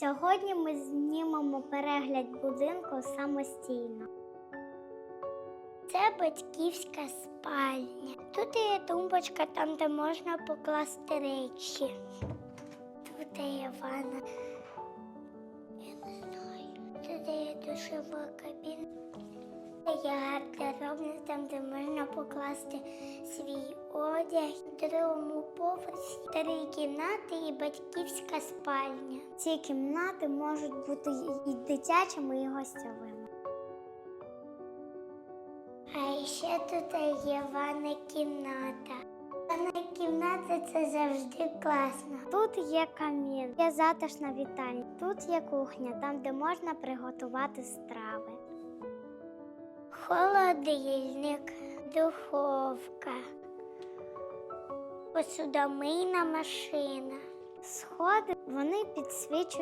Сьогодні ми знімемо перегляд будинку самостійно. Це батьківська спальня. Тут є тумбочка, там, де можна покласти речі. Тут є ванна. Я не знаю. Тут є душова кабіна. Це є гардеробна, там, де можна покласти свій одяг. На другому поверсі три кімнати і батьківська спальня. Ці кімнати можуть бути і дитячими, і гостьовими. А ще тут є ванна кімната. Ванна кімната це завжди класно. Тут є камін, є затишна вітальня. Тут є кухня, там, де можна приготувати страви. Холодильник, духовка, посудомийна машина. Сходи вони підсвічують